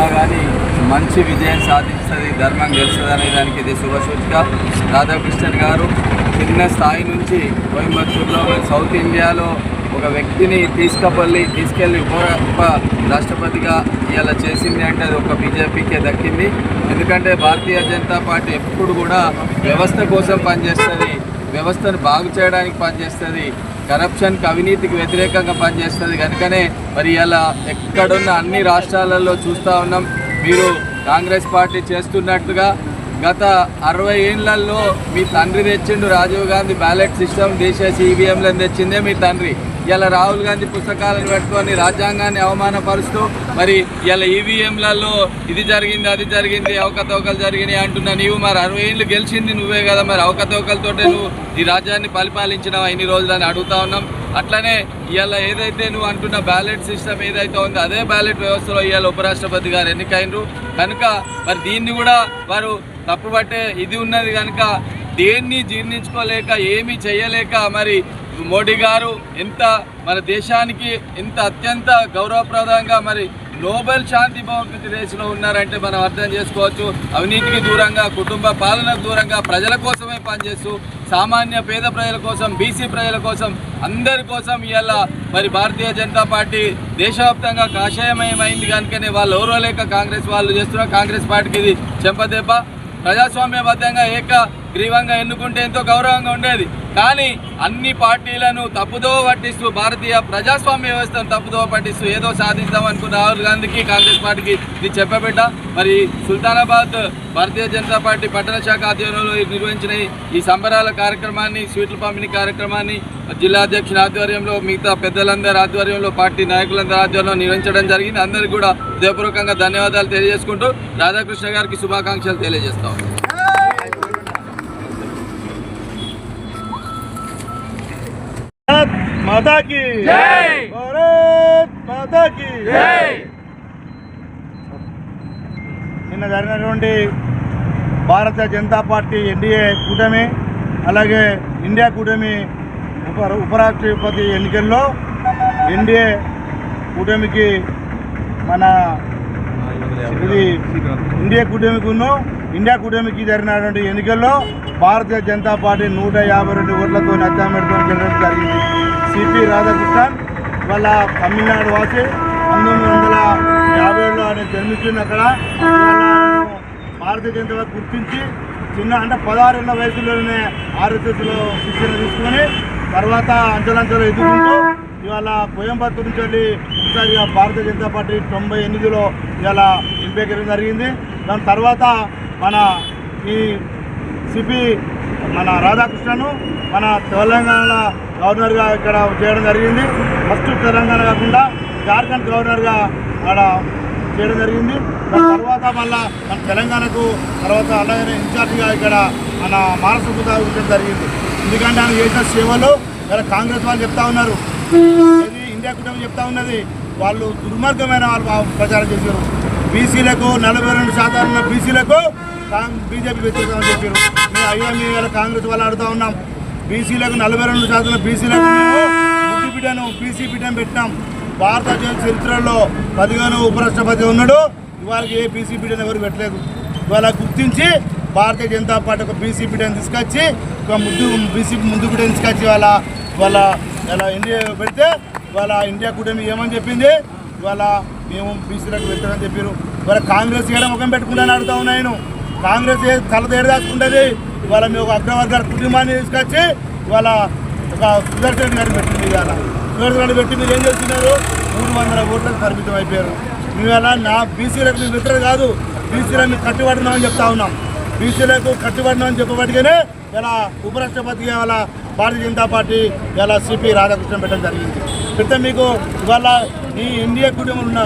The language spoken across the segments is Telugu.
ఉన్నా కానీ మంచి విజయం సాధిస్తుంది ధర్మం గెలుస్తుంది అనే దానికి ఇది శుభసూచిక రాధాకృష్ణన్ గారు చిన్న స్థాయి నుంచి కోయంబత్తూరులో సౌత్ ఇండియాలో ఒక వ్యక్తిని తీసుకుపల్లి తీసుకెళ్ళి ఉప ఉప రాష్ట్రపతిగా ఇలా చేసింది అంటే అది ఒక బీజేపీకే దక్కింది. ఎందుకంటే భారతీయ జనతా పార్టీ ఎప్పుడు కూడా వ్యవస్థ కోసం పనిచేస్తుంది వ్యవస్థను బాగు చేయడానికి పనిచేస్తుంది కరప్షన్కి అవినీతికి వ్యతిరేకంగా పనిచేస్తుంది. కనుకనే మరి ఇలా ఎక్కడున్న అన్ని రాష్ట్రాలలో చూస్తూ ఉన్నాం. మీరు కాంగ్రెస్ పార్టీ చేస్తున్నట్టుగా గత అరవై ఏళ్ళలో మీ తండ్రి తెచ్చిండు రాజీవ్ గాంధీ బ్యాలెట్ సిస్టమ్ తీసేసి ఈవీఎంలను తెచ్చిందే మీ తండ్రి. ఇలా రాహుల్ గాంధీ పుస్తకాలను పెట్టుకొని రాజ్యాంగాన్ని అవమానపరుస్తూ మరి ఇలా ఈవీఎంలలో ఇది జరిగింది అది జరిగింది అవకతవకలు జరిగినాయి అంటున్నా నీవు మరి. అరవై ఏళ్ళు గెలిచింది నువ్వే కదా మరి. అవకతవకలతోటే నువ్వు ఈ రాజ్యాన్ని పరిపాలించినావు? ఇన్ని రోజులని అడుగుతా ఉన్నాం. అట్లనే ఇవాళ ఏదైతే నువ్వు అంటున్న బ్యాలెట్ సిస్టమ్ ఏదైతే ఉందో అదే బ్యాలెట్ వ్యవస్థలో ఇవాళ ఉపరాష్ట్రపతి గారు ఎన్నికైనరు కనుక మరి దీన్ని కూడా వారు తప్పుపట్టే ఇది ఉన్నది కనుక దేన్ని జీర్ణించుకోలేక ఏమీ చేయలేక మరి మోడీ గారు ఎంత మన దేశానికి ఎంత అత్యంత గౌరవప్రదంగా మరి నోబెల్ శాంతి బహుమతి రేసులో ఉన్నారంటే మనం అర్థం చేసుకోవచ్చు. అవినీతికి దూరంగా కుటుంబ పాలనకు దూరంగా ప్రజల కోసమే పనిచేస్తూ సామాన్య పేద ప్రజల కోసం బీసీ ప్రజల కోసం అందరి కోసం ఇవాళ మరి భారతీయ జనతా పార్టీ దేశవ్యాప్తంగా కాషాయమయమైంది కనుకనే వాళ్ళు ఓర్వలేక కాంగ్రెస్ వాళ్ళు చేస్తున్నారు. కాంగ్రెస్ పార్టీకి ఇది చెంపదెబ్బ. ప్రజాస్వామ్యబద్ధంగా ఏక గ్రీవంగా ఎన్నుకుంటే ఎంతో గౌరవంగా ఉండేది. కానీ అన్ని పార్టీలను తప్పుదో పట్టిస్తూ భారతీయ ప్రజాస్వామ్య వ్యవస్థను తప్పుదో పట్టిస్తూ ఏదో సాధిస్తాం అనుకున్న రాహుల్ గాంధీకి కాంగ్రెస్ పార్టీకి ఇది చెప్పబెట్ట మరి సుల్తానాబాద్ భారతీయ జనతా పార్టీ పట్టణ శాఖ ఆధ్వర్యంలో నిర్వహించిన ఈ సంబరాల కార్యక్రమాన్ని స్వీట్ల పంపిణీ కార్యక్రమాన్ని జిల్లా అధ్యక్షుని ఆధ్వర్యంలో మిగతా పెద్దలందరి ఆధ్వర్యంలో పార్టీ నాయకులందరి ఆధ్వర్యంలో నిర్వహించడం జరిగింది. అందరికీ కూడా హృదయపూర్వకంగా ధన్యవాదాలు తెలియజేసుకుంటూ రాధాకృష్ణ గారికి శుభాకాంక్షలు తెలియజేస్తాం. భారత్ మాతా की! భారత్ మాతా की జై! నిన్న జరిగినటువంటి భారతీయ జనతా పార్టీ ఎన్డీఏ కూటమి అలాగే ఇండియా కూటమి ఉప ఉపరాష్ట్రపతి ఎన్నికల్లో ఎన్డీఏ కూటమికి మన ఇది ఇండియా కూటమికును ఇండియా కూటమికి జరిగినటువంటి ఎన్నికల్లో భారతీయ జనతా పార్టీ నూట యాభై రెండు ఓట్లతో నత్యామెడతో గెలవడం జరిగింది సిపి రాధాకృష్ణన్ వాళ్ళ తమిళనాడు వాసి పంతొమ్మిది వందల యాభైలో ఆయన జన్మించింది అక్కడ. భారతీయ జనతా గుర్తించి చిన్న అంటే పదహారేళ్ళ వయసులోనే ఆర్ఎస్ఎస్లో శిక్షణ తీసుకొని తర్వాత అంచెలంచెలు ఎదుర్కొంటూ ఇవాళ కోయంబత్తూరు నుంచి వెళ్ళి ఒకసారి భారతీయ జనతా పార్టీ తొంభై ఎనిమిదిలో ఇవాళ ఎంపీ జరిగింది. దాని తర్వాత మన ఈ సిపి మన రాధాకృష్ణను మన తెలంగాణ గవర్నర్గా ఇక్కడ చేయడం జరిగింది. ఫస్ట్ తెలంగాణ కాకుండా జార్ఖండ్ గవర్నర్గా ఆడ చేయడం జరిగింది. తర్వాత మళ్ళా మన తెలంగాణకు తర్వాత అలాగే ఇన్ఛార్జిగా ఇక్కడ మన మానసిక ఉండడం జరిగింది. ఎందుకంటే ఆయన చేసిన సేవలు ఇలా కాంగ్రెస్ వాళ్ళు చెప్తా ఉన్నారు. ఇది ఇండియా కుటుంబం చెప్తా ఉన్నది. వాళ్ళు దుర్మార్గమైన వాళ్ళు ప్రచారం చేశారు. బీసీలకు నలభై రెండు శాతం ఉన్న బీసీలకు బీజేపీ వ్యతిరేకమని చెప్పారు. మేము అయ్యా మేము కాంగ్రెస్ వాళ్ళు ఆడుతూ ఉన్నాం. బీసీలకు నలభై రెండు శాతం బీసీలకు మేము బిడ్డను బీసీ బిడ్డను పెట్టినాం. భారత చరిత్రలో పదిహేను ఉపరాష్ట్రపతి ఉన్నాడు. ఇవాళ ఏ బీసీ బిడ్డను ఎవరు పెట్టలేదు. ఇవాళ గుర్తించి భారతీయ జనతా పార్టీ ఒక బీసీ బిడ్డను తీసుకొచ్చి ఒక ముద్దు బీసీ ముందు బిడ్డను తీసుకొచ్చి వాళ్ళ వాళ్ళ ఇలా ఇండియా పెడితే ఇవాళ ఇండియా కూటమి ఏమని చెప్పింది? ఇవాళ మేము బీసీలకు వెళ్తామని చెప్పారు. ఇవాళ కాంగ్రెస్ కూడా ముఖం పెట్టుకుంటాను ఆడుతా ఉన్నాయను కాంగ్రెస్ ఏ తల తేడా దాచుకుంటుంది. ఇవాళ మీ ఒక అగ్రవర్గాల కుటుంబాన్ని తీసుకొచ్చి ఇవాళ ఒక సుదర్శన్ గారిని పెట్టింది ఇవాళ. సుదర్శన్ పెట్టి మీరు ఏం చేస్తున్నారు? మూడు వందల ఓట్లకు పరిమితం అయిపోయారు. ఇవాళ నా బీసీలకు మీ మిత్రులు కాదు బీసీలకు మీకు కట్టుబడినామని చెప్తా ఉన్నాం. బీసీలకు కట్టుబడినామని చెప్పబట్టిగానే ఇలా ఉపరాష్ట్రపతిగా ఇవాళ భారతీయ జనతా పార్టీ ఇలా సిపి రాధాకృష్ణ పెట్టడం జరిగింది. పెడితే మీకు ఇవాళ ఈ ఇండియా కుటుంబం ఉన్న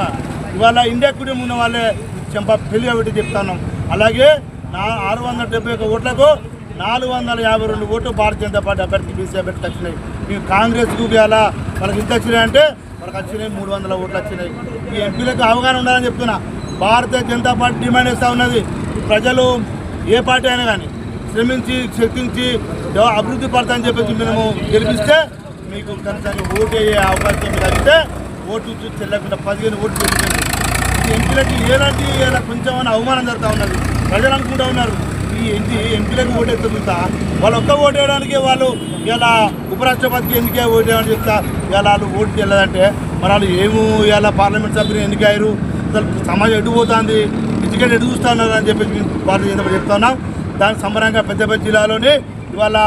ఇవాళ ఇండియా కుటుంబం ఉన్న వాళ్ళే చెంప పెళ్ళి ఒకటి చెప్తాను. అలాగే నా ఆరు వందల డెబ్బై ఒక ఓట్లకు నాలుగు వందల యాభై రెండు ఓట్లు భారతీయ జనతా పార్టీ అభ్యర్థి బీసీ అభ్యర్థి వచ్చినాయి. మేము కాంగ్రెస్కు ఇవాళ వాళ్ళకి ఇంత వచ్చినాయంటే వాళ్ళకి వచ్చినాయి మూడు వందల ఓట్లు వచ్చినాయి. ఈ ఎంపీలకు అవగాహన ఉండాలని చెప్తున్నా. భారతీయ జనతా పార్టీ డిమాండ్ చేస్తూ ఉన్నది ప్రజలు ఏ పార్టీ అయినా కానీ శ్రమించి శక్తించి ఎవ- అభివృద్ధి పడతామని చెప్పేసి మేము గెలిపిస్తే మీకు కనీసంగా ఓటు వేయే అవకాశం మీకు అయితే ఓటు చూసి చెల్లకుండా పదిహేను ఓట్లు ఎంపీలకి ఏలాంటి ఇలా కొంచెం అని అవమానం జరుగుతూ ఉన్నది? ప్రజలు అనుకుంటా ఉన్నారు ఈ ఎంపీ ఎంపీలకు ఓటేస్తే చూస్తా వాళ్ళు ఒక్క ఓటు వేయడానికి వాళ్ళు ఇలా ఉపరాష్ట్రపతికి ఎన్నిక ఓటేయమని చెప్తా? ఇలా వాళ్ళు ఓటు చేయలేదంటే మరి వాళ్ళు ఏమో ఇలా పార్లమెంట్ సభ్యులు ఎన్నికయ్యారు అసలు సమాజం ఎడిపోతుంది ఎందుకంటే ఎడ్యుకేట్ ఎటు అని చెప్పి వాళ్ళు చెప్తా ఉన్నాం. దానికి సంబరంగా పెద్దపల్లి జిల్లాలోనే ఇవాళ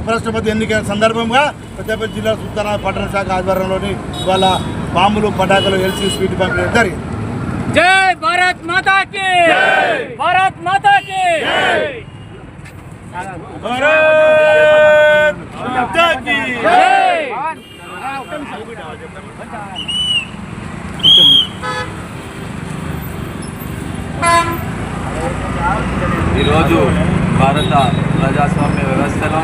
ఉపరాష్ట్రపతి ఎన్నికైన సందర్భంగా పెద్దపల్లి జిల్లా సుల్తానా పట్టణ శాఖ ఆధ్వర్యంలోని ఇవాళ బాంబులు పటాకులు ఎల్సీ స్వీట్ పంపిణీ జరిగింది జై భారత్ మాతా की। భారత్ మాతా की। జై ఈరోజు భారత ప్రజాస్వామ్య వ్యవస్థలో